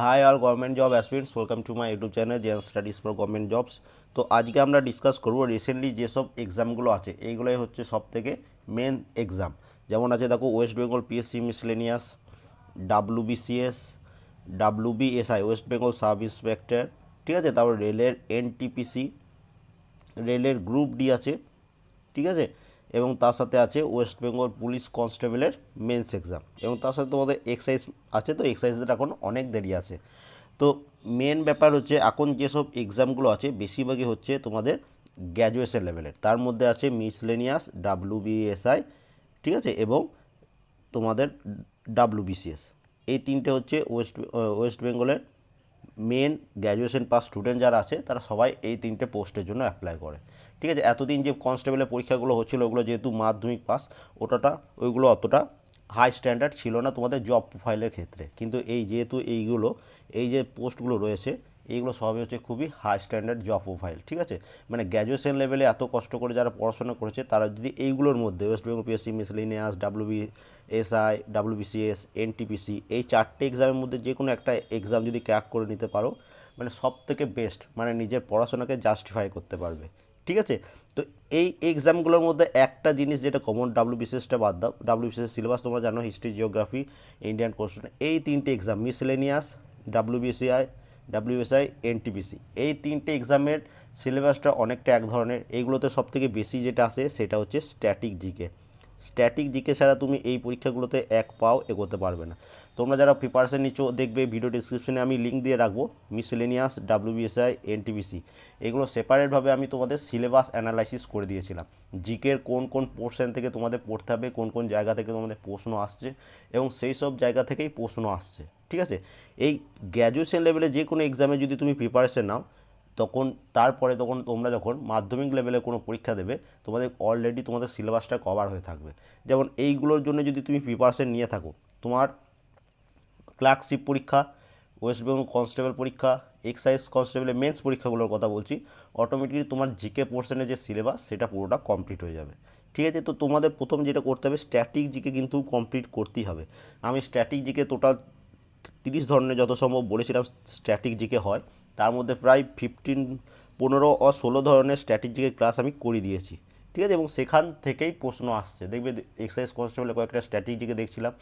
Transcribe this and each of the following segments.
Hi all government job aspirants welcome to my YouTube channel Zen studies for government jobs তো আজকে আমরা discuss করব recently যেসব এক্সামগুলো আছে, এইগুলোই হচ্ছে সব থেকে মেন এক্সাম যেমন আছে দেখো West Bengal PSC miscellaneous WBCS WBSI West Bengal sub inspector ঠিক আছে? তারপর রেলের এনটিপিসি রেলের গ্রুপ ডি আছে, ঠিক আছে? এবং তার সাথে আছে ওয়েস্ট বেঙ্গল পুলিশ কনস্টেবলের মেন্স এক্সাম। এবং তার সাথে তোমাদের এক্সাইজ আছে, তো এক্সাইজের এখন অনেক দেরি আছে। তো মেন ব্যাপার হচ্ছে, এখন যেসব এক্সামগুলো আছে, বেশিরভাগই হচ্ছে তোমাদের গ্র্যাজুয়েশন লেভেলের। তার মধ্যে আছে মিসলেনিয়াস ডাব্লিউবিএসআই ঠিক আছে? এবং তোমাদের ডাব্লিউবিসিএস এই তিনটে হচ্ছে ওয়েস্ট ওয়েস্ট বেঙ্গলের মেন গ্র্যাজুয়েশন পাস স্টুডেন্ট যারা আছে, তারা সবাই এই তিনটে পোস্টের জন্য অ্যাপ্লাই করে। ঠিক আছে, এতদিন যে কনস্টেবলের পরীক্ষাগুলো হচ্ছিল, ওগুলো যেহেতু মাধ্যমিক পাস ওটাটা, ওইগুলো অতটা হাই স্ট্যান্ডার্ড ছিল না তোমাদের জব প্রোফাইলের ক্ষেত্রে। কিন্তু এই যেহেতু এইগুলো, এই যে পোস্টগুলো রয়েছে, এইগুলো সবই হচ্ছে খুবই হাই স্ট্যান্ডার্ড জব প্রোফাইল ঠিক আছে? মানে গ্র্যাজুয়েশন লেভেলে এত কষ্ট করে যারা পড়াশোনা করেছে, তারা যদি এইগুলোর মধ্যে West Bengal PSC miscellaneous WB SI WBCS NTPC এই চারটে এক্সামের মধ্যে যে কোনো একটা এক্সাম যদি ক্র্যাক করে নিতে পারো মানে সব থেকে বেস্ট মানে নিজের পড়াশোনাকে জাস্টিফাই করতে পারবে। ঠিক আছে? তো এই এক্সামগুলোর মধ্যে একটা জিনিস যেটা কমন ডাব্লিউবিসিএসটা বাদ দাও। ডাব্লিউবিসিএস সিলেবাস তোমরা জানো হিস্ট্রি জিওগ্রাফি ইন্ডিয়ান কোশ্চেন এই তিনটে exam miscellaneous WBCI WSI NTPC এই তিনটে এক্সামের সিলেবাসটা অনেকটা এক ধরনের। এইগুলোতে সব থেকে বেশি যেটা আসে, সেটা হচ্ছে স্ট্যাটিক জিকে স্ট্যাটিক জিকে ছাড়া তুমি এই পরীক্ষাগুলোতে এক পাও এগোতে পারবে না। তোমরা যারা প্রিপারেশন নিচ্ছ, দেখবে ভিডিও ডিসক্রিপশনে আমি লিঙ্ক দিয়ে রাখব মিসলেনিয়াস ডাব্লিউবিএসআই এনটিপিসি এগুলো সেপারেটভাবে আমি তোমাদের সিলেবাস অ্যানালাইসিস করে দিয়েছিলাম। জিকের কোন কোন পোর্শন থেকে তোমাদের পড়তে হবে, কোন কোন জায়গা থেকে তোমাদের প্রশ্ন আসছে, এবং সেই সব জায়গা থেকেই প্রশ্ন আসছে, ঠিক আছে? এই গ্র্যাজুয়েশন লেভেলে যে কোনো এক্সামে যদি তুমি প্রিপারেশন নাও, তখন তারপরে তখন তোমরা যখন মাধ্যমিক লেভেলে কোনো পরীক্ষা দেবে, তোমাদের অলরেডি তোমাদের সিলেবাসটা কভার হয়ে থাকবে। যেমন এইগুলোর জন্য যদি তুমি প্রিপারেশন নিয়ে থাকো, তোমার ক্লার্কশিপ পরীক্ষা, ওয়েস্ট বেঙ্গল কনস্টেবল পরীক্ষা, এক্সাইজ কনস্টেবলের মেন্স পরীক্ষাগুলোর কথা বলছি অটোমেটিকলি তোমার জিকে পোর্শনের যে সিলেবাস সেটা পুরোটা কমপ্লিট হয়ে যাবে। ঠিক আছে, তো তোমাদের প্রথম যেটা করতে হবে স্ট্যাটিক জিকে কিন্তু কমপ্লিট করতেই হবে। আমি স্ট্যাটিক জিকে টোটাল তিরিশ ধরনের যত সম্ভব বলেছিলাম স্ট্যাটিক জিকে হয়। তার মধ্যে প্রায় ফিফটিন পনেরো ও ষোলো ধরনের স্ট্যাটিক জিকে ক্লাস আমি করে দিয়েছি। ঠিক আছে? এবং সেখান থেকেই প্রশ্ন আসছে। দেখবে এক্সাইজ কনস্টেবলে কয়েকটা স্ট্র্যাটেজিকে দেখছিলাম,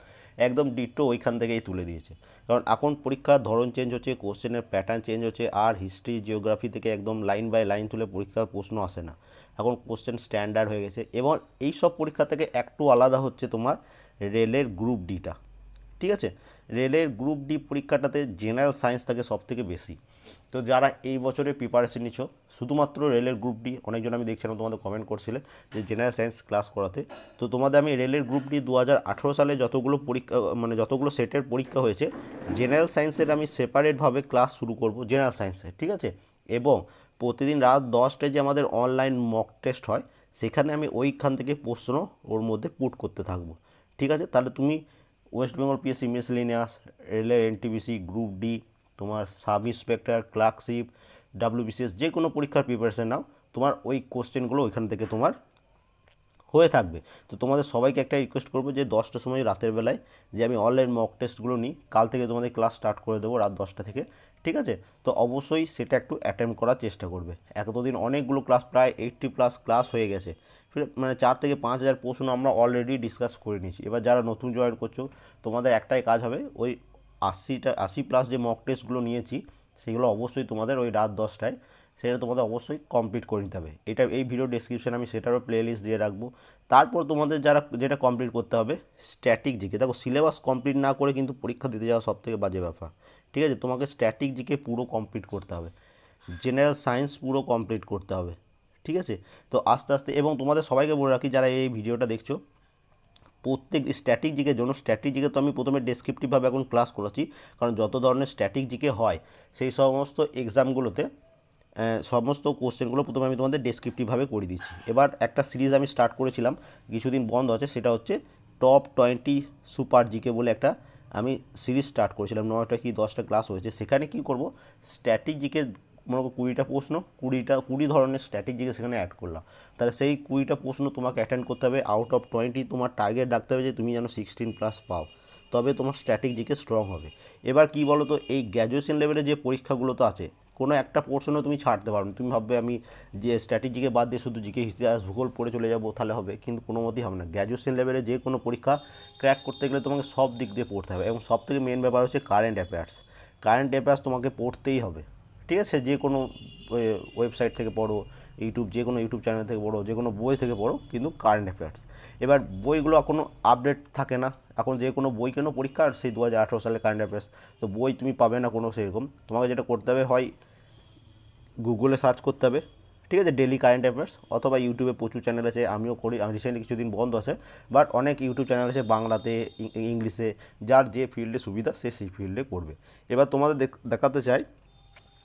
একদম ডিটো ওইখান থেকেই তুলে দিয়েছে। কারণ এখন পরীক্ষার ধরন চেঞ্জ হচ্ছে কোশ্চেনের প্যাটার্ন চেঞ্জ হচ্ছে, আর হিস্ট্রি জিওগ্রাফি থেকে একদম লাইন বাই লাইন তুলে পরীক্ষার প্রশ্ন আসে না। এখন কোশ্চেন স্ট্যান্ডার্ড হয়ে গেছে। এবং এই সব পরীক্ষা থেকে একটু আলাদা হচ্ছে তোমার রেলের গ্রুপ ডিটা ঠিক আছে? রেলের গ্রুপ ডি পরীক্ষাটাতে জেনারেল সায়েন্স থাকে সব থেকে বেশি। তো যারা এই বছরে প্রিপারেশন নিচ্ছ, শুধুমাত্র রেলের গ্রুপ ডি অনেকজন আমি দেখছিলাম তোমাদের কমেন্ট করছিলে যে জেনারেল সায়েন্স ক্লাস করাতে। তো তোমাদের আমি রেলের গ্রুপ ডি দু হাজার আঠেরো সালে যতগুলো পরীক্ষা মানে যতগুলো সেটের পরীক্ষা হয়েছে জেনারেল সায়েন্সের আমি সেপারেটভাবে ক্লাস শুরু করব জেনারেল সায়েন্সের ঠিক আছে? এবং প্রতিদিন রাত দশটায় যে আমাদের অনলাইন মক টেস্ট হয়, সেখানে আমি ওইখান থেকে প্রশ্ন ওর মধ্যে পুট করতে থাকব। ঠিক আছে? তাহলে তুমি ওয়েস্ট বেঙ্গল পিএসসি মিসলিনিয়াস রেলের এনটিবিসি গ্রুপ ডি তোমার সাব ইন্সপেক্টর ক্লার্কশিপ ডাব্লিউবিসিএস যে কোনো পরীক্ষার প্রিপারেশন নাও, তোমার ওই কোশ্চেনগুলো ওইখান থেকে তোমার হয়ে থাকবে। তো তোমাদের সবাইকে একটা রিকোয়েস্ট করব যে দশটার সময় রাতের বেলায় যে আমি অনলাইন মক টেস্টগুলো নিই, কাল থেকে তোমাদের ক্লাস স্টার্ট করে দেবো রাত দশটা থেকে, ঠিক আছে? তো অবশ্যই সেটা একটু অ্যাটেম্প করার চেষ্টা করবে। এতদিন অনেকগুলো ক্লাস প্রায় এইটটি প্লাস ক্লাস হয়ে গেছে। মানে চার থেকে পাঁচ হাজার প্রশ্ন আমরা অলরেডি ডিসকাস করে নিয়েছি। এবার যারা নতুন জয়েন করছ, তোমাদের একটাই কাজ হবে, ওই আশিটা, আশি প্লাস যে মক টেস্টগুলো নিয়েছি, সেগুলো অবশ্যই তোমাদের ওই রাত দশটায়, সেটা তোমাদের অবশ্যই কমপ্লিট করে নিতে হবে। এটা এই ভিডিও ডেসক্রিপশানে আমি সেটারও প্লেলিস্ট দিয়ে রাখব। তারপর তোমাদের যারা যেটা কমপ্লিট করতে হবে স্ট্যাটিক জিকে। দেখো সিলেবাস কমপ্লিট না করে কিন্তু পরীক্ষা দিতে যাওয়া সব থেকে বাজে ব্যাপার। ঠিক আছে? তোমাকে স্ট্যাটিক জিকে পুরো কমপ্লিট করতে হবে। জেনারেল সায়েন্স পুরো কমপ্লিট করতে হবে। ঠিক আছে? তো আস্তে আস্তে, এবং তোমাদের সবাইকে বলে রাখি, যারা এই ভিডিওটা দেখছ প্রত্যেক স্ট্যাটিক জিকের জন্য স্ট্যাটিক জিকে তো আমি প্রথমে ডেসক্রিপটিভভাবে এখন ক্লাস করাচ্ছি, কারণ যত ধরনের স্ট্যাটিক জিকে হয়, সেই সমস্ত এক্সামগুলোতে সমস্ত কোশ্চেনগুলো প্রথমে আমি তোমাদের ডেসক্রিপটিভভাবে করে দিচ্ছি। এবার একটা সিরিজ আমি স্টার্ট করেছিলাম, কিছুদিন বন্ধ আছে, সেটা হচ্ছে টপ টোয়েন্টি সুপার জিকে বলে একটা আমি সিরিজ স্টার্ট করেছিলাম, নয়টা কি দশটা ক্লাস হয়েছে। সেখানে কি করব স্ট্যাটিক জিকে মনে করো কুড়িটা প্রশ্ন, কুড়িটা, কুড়ি ধরনের স্ট্র্যাটেজিকে সেখানে অ্যাড করলাম। তাহলে সেই কুড়িটা প্রশ্ন তোমাকে অ্যাটেন্ড করতে হবে। আউট অফ টোয়েন্টি তোমার টার্গেট রাখতে হবে যে তুমি যেন সিক্সটিন প্লাস পাও। তবে তোমার স্ট্যাটিক জিকে স্ট্রং হবে। এবার কি বলো তো এই গ্র্যাজুয়েশন লেভেলে যে পরীক্ষাগুলো তো আছে, কোনো একটা পোর্শনও তুমি ছাড়তে পারো না। তুমি ভাববে আমি যে স্ট্র্যাটেজিকে বাদ দিয়ে শুধু জিকে ইতিহাস ভূগোল পড়ে চলে যাব, তাহলে হবে। কিন্তু কোনো মতেই হবে না। গ্র্যাজুয়েশন লেভেলে যে কোনো পরীক্ষা ক্র্যাক করতে গেলে তোমাকে সব দিক দিয়ে পড়তে হবে। এবং সব থেকে মেন ব্যাপার হচ্ছে কারেন্ট অ্যাফেয়ার্স কারেন্ট অ্যাফেয়ার্স তোমাকে পড়তেই হবে। ঠিক আছে? যে কোনো ওয়েবসাইট থেকে পড়ো ইউটিউব যে কোনো ইউটিউব চ্যানেল থেকে পড়ো, যে কোনো বই থেকে পড়ো, কিন্তু কারেন্ট অ্যাফেয়ার্স এবার বইগুলো এখনও আপডেট থাকে না। এখন যে কোনো বই কেন পরীক্ষা? সেই দু হাজার আঠেরো সালে কারেন্ট অ্যাফেয়ার্স তো বই তুমি পাবে না কোনো সেরকম। তোমাকে যেটা করতে হবে হয় গুগলে সার্চ করতে হবে। ঠিক আছে? ডেলি কারেন্ট অ্যাফেয়ার্স অথবা ইউটিউবে প্রচুর চ্যানেল আছে, আমিও করি। আমি রিসেন্টলি কিছুদিন বন্ধ আছে। বাট অনেক ইউটিউব চ্যানেল আছে, বাংলাতে ইংলিশে, যার যে ফিল্ডে সুবিধা, সে সেই ফিল্ডে করবে। এবার তোমাদের দেখ- দেখাতে চাই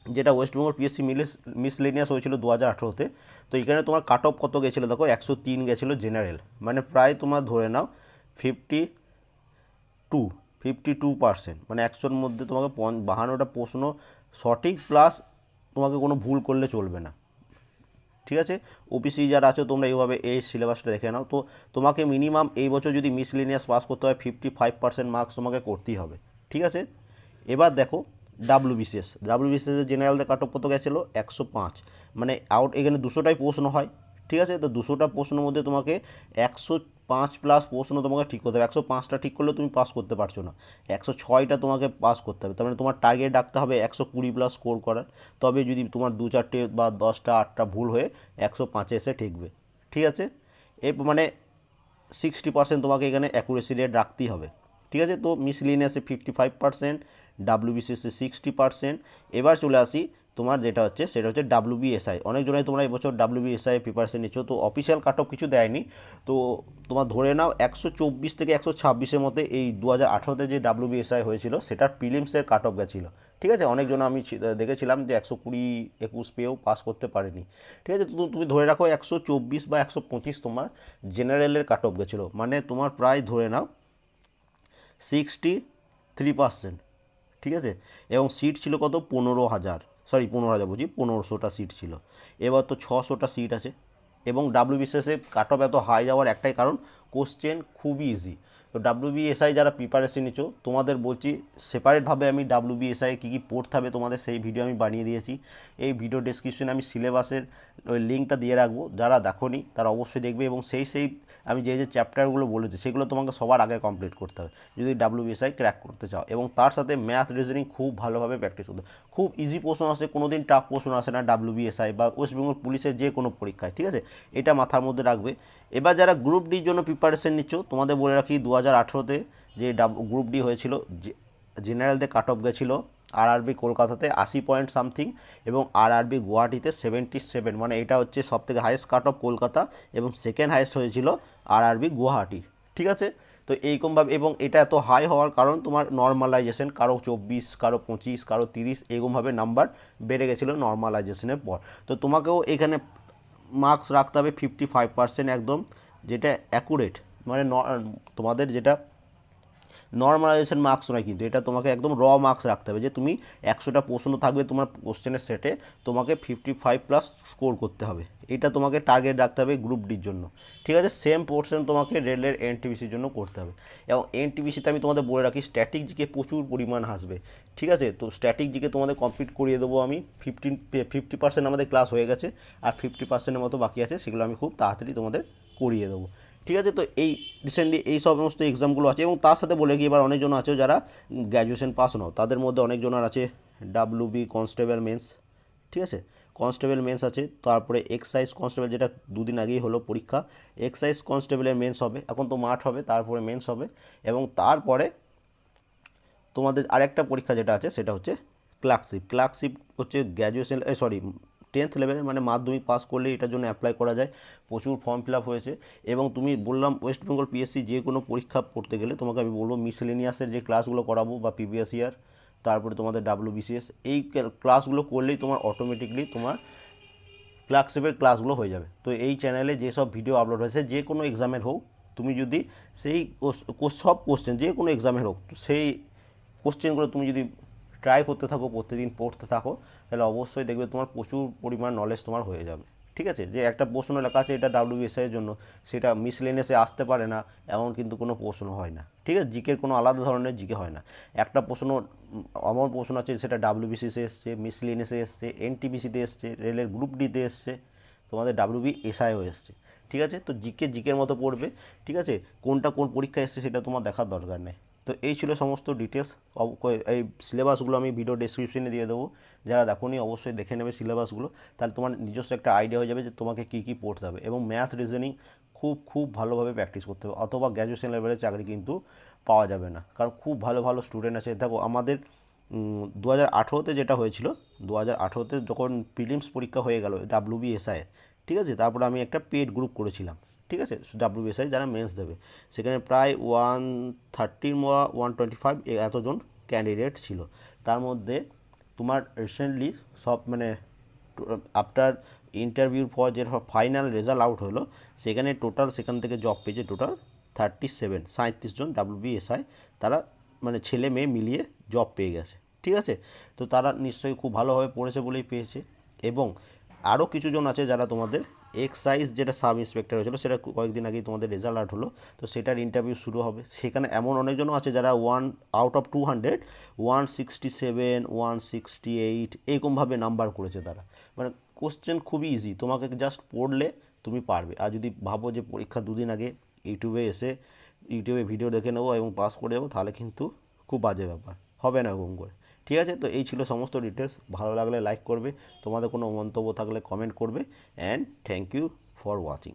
যেটা ওয়েস্ট বেঙ্গল পিএসসি মিলিস মিসলেনিয়াস হয়েছিল দু হাজার আঠেরোতে। তো এখানে তোমার কাট অফ কত গেছিল? দেখো, একশো তিন গেছিল জেনারেল মানে প্রায় তোমার ধরে নাও fifty two fifty two percent মানে একশোর মধ্যে তোমাকে পঞ্চ বাহান্নটা প্রশ্ন সঠিক প্লাস তোমাকে কোনো ভুল করলে চলবে না। ঠিক আছে? ওপিসি যারা আছো, তোমরা এইভাবে এই সিলেবাসটা দেখে নাও। তো তোমাকে মিনিমাম এই বছর যদি মিসলিনিয়াস পাস করতে হয় ফিফটি ফাইভ পার্সেন্ট মার্কস তোমাকে করতেই হবে। ঠিক আছে? এবার দেখো ডাব্লিউ বিসিএস ডাব্লিউ বিসিএসের জেনারেলদের কাট অফ কত গেছিল? একশো পাঁচ। মানে আউট এখানে দুশোটাই প্রশ্ন হয়। ঠিক আছে? তো দুশোটা প্রশ্নের মধ্যে তোমাকে একশো পাঁচ প্লাস প্রশ্ন তোমাকে ঠিক করতে হবে। একশো পাঁচটা ঠিক করলে তুমি পাস করতে পারছ না। একশো ছয়টা তোমাকে পাস করতে হবে। তার মানে তোমার টার্গেট রাখতে হবে একশো কুড়ি প্লাস স্কোর করার। তবে যদি তোমার দু চারটে বা দশটা, আটটা ভুল হয়ে একশো পাঁচে এসে ঠেকবে। ঠিক আছে? এই মানে সিক্সটি পার্সেন্ট তোমাকে এখানে অ্যাকুরেসি রেট রাখতেই হবে। ঠিক আছে? তো মিসলিনিয়াসে ফিফটি ফাইভ পার্সেন্ট ডাব্লিউবিসিএসে সিক্সটি পার্সেন্ট এবার চলে আসি তোমার যেটা হচ্ছে, সেটা হচ্ছে ডাব্লিউবিএসআই অনেকজনাই তোমরা এবছর ডাব্লিউবিএসআই প্রিপারেশন নিচ্ছ, তো অফিসিয়াল কাট অফ কিছু দেয়নি। তো তোমার ধরে নাও একশো চব্বিশ থেকে একশো ছাব্বিশের মধ্যে এই দু হাজার আঠেরোতে যে ডাব্লিউবিএসআই হয়েছিল সেটার প্রিলিমসের কাট অফ গেছিল। ঠিক আছে? অনেকজন আমি দেখেছিলাম যে একশো কুড়ি, একুশ পেয়েও পাস করতে পারেনি। ঠিক আছে? তো তুমি ধরে রাখো একশো চব্বিশ বা একশো পঁচিশ তোমার জেনারেলের কাট অফ গেছিল। মানে তোমার প্রায় ধরে নাও সিক্সটি থ্রি পার্সেন্ট ঠিক আছে? এবং সিট ছিল কত? পনেরো হাজার। সরি পনেরো হাজার বুঝি। পনেরোশোটা সিট ছিল। এবার তো ছশোটা সিট আছে। এবং ডাব্লিউবিসিএসে কাট অফ এত হাই যাওয়ার একটাই কারণ কোশ্চেন খুবই ইজি তো ডাব্লিউবিএসআই যারা প্রিপারেশন নিচ্ছ, তোমাদের বলছি সেপারেটভাবে আমি ডাব্লিউবিএসআই কী কী পড়তে হবে তোমাদের সেই ভিডিও আমি বানিয়ে দিয়েছি। এই ভিডিও ডেসক্রিপশনে আমি সিলেবাসের ওই লিঙ্কটা দিয়ে রাখব, যারা দেখোনি তারা অবশ্যই দেখবে এবং সেই সেই আমি যে যে চ্যাপ্টারগুলো বলেছি, সেগুলো তোমাকে সবার আগে কমপ্লিট করতে হবে, যদি ডাব্লিউবিএসআই ক্র্যাক করতে চাও। এবং তার সাথে ম্যাথ রিজনিং খুব ভালোভাবে প্র্যাকটিস করতে। খুব ইজি প্রশ্ন আসে কোনো দিন টাফ প্রশ্ন আসে না ডাব্লিউবিএসআই বা ওয়েস্ট বেঙ্গল পুলিশের যে কোনো পরীক্ষায়, ঠিক আছে? এটা মাথার মধ্যে রাখবে। এবার যারা গ্রুপ ডির জন্য প্রিপারেশন নিচ্ছ, তোমাদের বলে রাখি দু হাজার আঠেরোতে যে গ্রুপ ডি হয়েছিল জেনারেলদের কাট অফ গেছিল আরআরবি কলকাতাতে আশি পয়েন্ট সামথিং এবং আরআরবি গুয়াহাটিতে সেভেন্টি সেভেন মানে এটা হচ্ছে সব থেকে হাইয়েস্ট কাট অফ কলকাতা এবং সেকেন্ড হাইয়েস্ট হয়েছিল আরআরবি গুয়াহাটি, ঠিক আছে? তো এইরকমভাবে এবং এটা এত হাই হওয়ার কারণ তোমার নর্মালাইজেশন কারও চব্বিশ, কারও পঁচিশ, কারও তিরিশ এরকমভাবে নাম্বার বেড়ে গেছিল নর্মালাইজেশনের পর। তো তোমাকেও এখানে মার্কস রাখতে হবে ফিফটি ফাইভ পার্সেন্ট একদম, যেটা অ্যাকুরেট মানে তোমাদের যেটা নর্মালাইজেশন মার্কস নয় কিন্তু, এটা তোমাকে একদম র মার্কস রাখতে হবে। যে তুমি একশোটা প্রশ্ন থাকবে তোমার কোশ্চেনের সেটে তোমাকে ফিফটি ফাইভ প্লাস স্কোর করতে হবে। এটা তোমাকে টার্গেট রাখতে হবে গ্রুপ ডির জন্য। ঠিক আছে? সেম পোর্শন তোমাকে রেলের এনটিবিসির জন্য করতে হবে। এবং এনটিবিসিতে আমি তোমাদের বলে রাখি স্ট্যাটিক জিকে প্রচুর পরিমাণ আসবে ঠিক আছে? তো স্ট্যাটিক জিকে তোমাদের কমপ্লিট করিয়ে দেবো আমি। ফিফটিন ফিফটি পার্সেন্ট আমাদের ক্লাস হয়ে গেছে। আর ফিফটি পার্সেন্টের মতো বাকি আছে, সেগুলো আমি খুব তাড়াতাড়ি তোমাদের করিয়ে দেবো। ঠিক আছে? তো এই রিসেন্টলি এই সমস্ত এক্সামগুলো আছে। এবং তার সাথে বলে গিয়ে এবার অনেকজন আছে যারা গ্র্যাজুয়েশন পাস নাও। তাদের মধ্যে অনেকজনের আছে ডাব্লিউ বি কনস্টেবল মেন্স ঠিক আছে? কনস্টেবল মেন্স আছে, তারপরে এক্সাইজ কনস্টেবল যেটা দুদিন আগেই হলো পরীক্ষা, এক্সাইজ কনস্টেবলের মেন্স হবে, এখন তো মাঠ হবে, তারপরে মেন্স হবে এবং তারপরে তোমাদের আরেকটা পরীক্ষা যেটা আছে সেটা হচ্ছে ক্লার্কশিপ। ক্লার্কশিপ হচ্ছে গ্র্যাজুয়েশন সরি, টেন্থ লেভেলে মানে মাধ্যমিক পাস করলে এটার জন্য অ্যাপ্লাই করা যায়, প্রচুর ফর্ম ফিল আপ হয়েছে এবং তুমি বললাম ওয়েস্ট বেঙ্গল পিএসসি যে কোনো পরীক্ষা পড়তে গেলে তোমাকে আমি বলব মিসলেনিয়াসের যে ক্লাসগুলো করাবো বা প্রিভিয়াস ইয়ার তারপরে তোমাদের ডাব্লিউ বিসিএস এই ক্লাসগুলো করলেই তোমার অটোমেটিকলি তোমার ক্লার্কশিপের ক্লাসগুলো হয়ে যাবে। তো এই চ্যানেলে যেসব ভিডিও আপলোড হয়েছে, যে কোনো এক্সামের হোক, তুমি যদি সেই সব কোশ্চেন যে কোনো এক্সামের হোক সেই কোশ্চেনগুলো তুমি যদি ট্রাই করতে থাকো প্রতিদিন পড়তে থাকো, তাহলে অবশ্যই দেখবে তোমার প্রচুর পরিমাণ নলেজ তোমার হয়ে যাবে। ঠিক আছে? যে একটা প্রশ্ন লেখা আছে, এটা ডাব্লিউবিএসআই এর জন্য। সেটা মিসলেনিয়াসে আসতে পারে না, এমন কিন্তু কোনো প্রশ্ন হয় না। ঠিক আছে? জিকের কোনো আলাদা ধরনের জিকে হয় না। একটা প্রশ্ন এমন প্রশ্ন আছে, সেটা ডাব্লিউবিসিসে এসছে মিসলেনিয়াসে এসছে এনটিবিসিতে এসছে, রেলের গ্রুপ ডিতে এসছে, তোমাদের ডাব্লিউবি এসআইও এসছে। ঠিক আছে? তো জিকে, জিকের মতো পড়বে, ঠিক আছে? কোনটা কোন পরীক্ষা এসছে সেটা তোমার দেখার দরকার নেই। তো এই ছিল সমস্ত ডিটেলস এই সিলেবাসগুলো আমি ভিডিও ডেসক্রিপশনে দিয়ে দেবো। যারা দেখোনি, অবশ্যই দেখে নেবে সিলেবাসগুলো তাহলে তোমার নিজস্ব একটা আইডিয়া হয়ে যাবে যে তোমাকে কী কী পড়তে হবে। এবং ম্যাথ রিজনিং খুব খুব ভালোভাবে প্র্যাকটিস করতে হবে। অথবা গ্র্যাজুয়েশন লেভেলের চাকরি কিন্তু পাওয়া যাবে না। কারণ খুব ভালো ভালো স্টুডেন্ট আছে। দেখো, আমাদের দু হাজার আঠেরোতে যেটা হয়েছিল দু হাজার আঠেরোতে যখন প্রিলিমস পরীক্ষা হয়ে গেল ডাব্লিউবিএসআই ঠিক আছে? তারপরে আমি একটা পেড গ্রুপ করেছিলাম, ঠিক আছে? ডাব্লিউবিএসআই যারা মেন্স দেবে। সেখানে প্রায় ওয়ান থার্টির ওয়ান টোয়েন্টি ফাইভ এতজন ক্যান্ডিডেট ছিল। তার মধ্যে তোমার রিসেন্টলি সব মানে আফটার ইন্টারভিউর পর যে ফাইনাল রেজাল্ট আউট হলো, সেখানে টোটাল সেখান থেকে জব পেয়েছে টোটাল থার্টি সেভেন সাঁত্রিশ জন ডাব্লিউবিএসআই তারা মানে ছেলে মেয়ে মিলিয়ে জব পেয়ে গেছে, ঠিক আছে? তো তারা নিশ্চয়ই খুব ভালোভাবে পড়েছে বলেই পেয়েছে। এবং আরও কিছুজন আছে যারা তোমাদের এক্সাইজ যেটা সাব ইন্সপেক্টর হয়েছিল, সেটা কয়েকদিন আগেই তোমাদের রেজাল্ট আউট হলো। তো সেটার ইন্টারভিউ শুরু হবে। সেখানে এমন অনেকজনও আছে যারা one out of two hundred one sixty seven one sixty eight এরকমভাবে নাম্বার করেছে তারা। মানে কোশ্চেন খুবই ইজি তোমাকে জাস্ট পড়লে তুমি পারবে। আর যদি ভাবো যে পরীক্ষা দুদিন আগে ইউটিউবে এসে, ইউটিউবে ভিডিও দেখে নেব এবং পাস করে যাব, তাহলে কিন্তু খুব বাজে ব্যাপার। হবে না এরকম করে। ঠিক আছে? তো এই ছিল সমস্ত ডিটেলস ভালো লাগলে লাইক করবে। তোমাদের কোনো মন্তব্য থাকলে কমেন্ট করবে। And thank you for watching